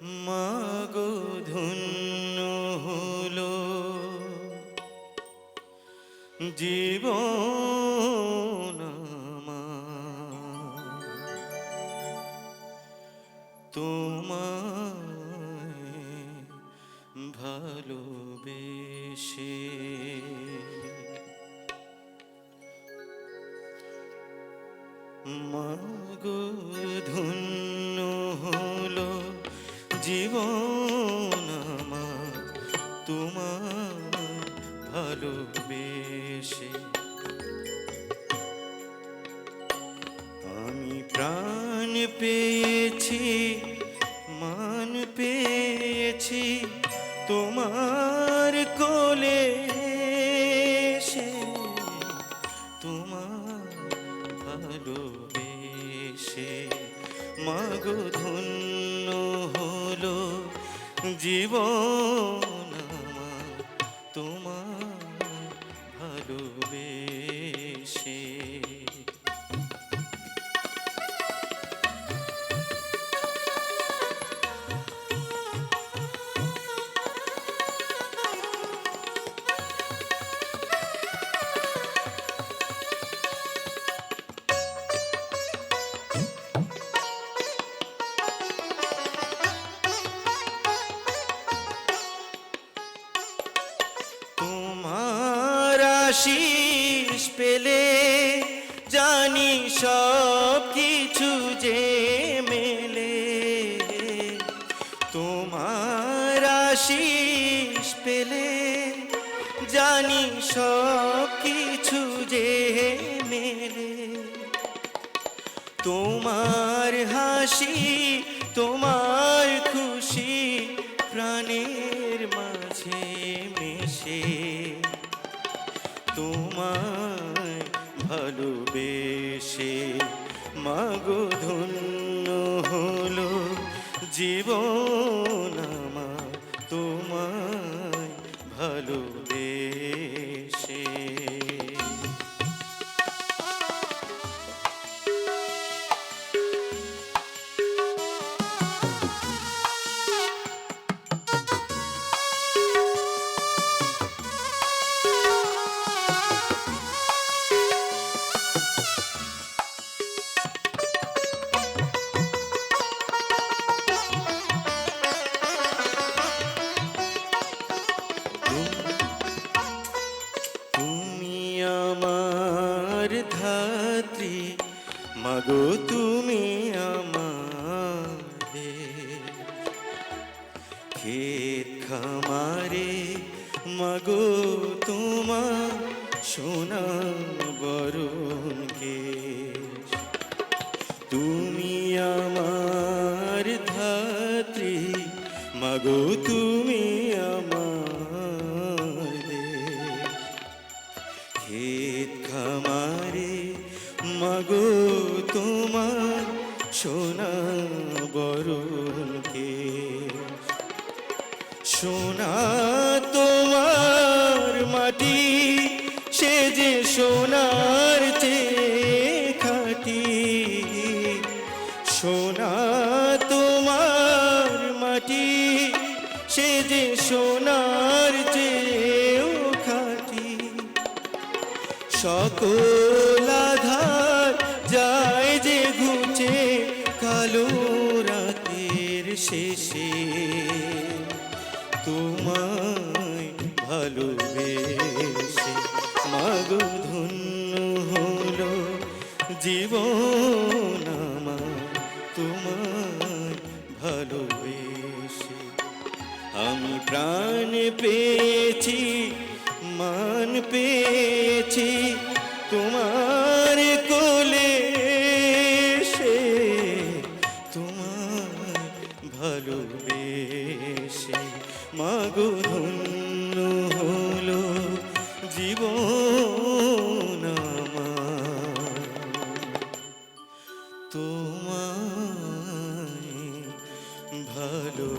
মাগো ধন্য হলো জীবন। তোমায় ভালোবেসে মাগো ভালোবেসে আমি প্রাণ পেয়েছি, মান পেয়েছি তোমার কোলে এসে, তোমার ভালোবেসে। মাগো ধন্য হলো জীবন তোমার ভালোবেসে আশিস পেলে জানি সব কিছু যে মেলে। তোমার আশিস পেলে জানি সব কিছু যে মেলে। তোমার হাসি, তোমার খুশি ভালোবেসে মাগো ধন্য হলো জীবন মাগো তুমি আমাদের ক্ষেত খামারে মাগো তোমার সোনা বরণ কেশ। তুমি আমার ধাত্রী মাগো তুমি মাগো তোমার সোনা বরণকে। সোনা তোমার মাটি, সে যে সোনার চেয়ে খাটি। সোনা তোমার মাটি, সে যে সোনার চেয়েও খাটি। সকল কালো রাতের শেষে। তোমায় ভালোবেসে মাগো ধন্য হলো জীবন তোমায় ভালোবেসে আমি প্রাণ পেয়েছি, মান পেয়েছি। তোমার ভালোবেসে মাগো ধন্য হলো জীব তোমায় ভালো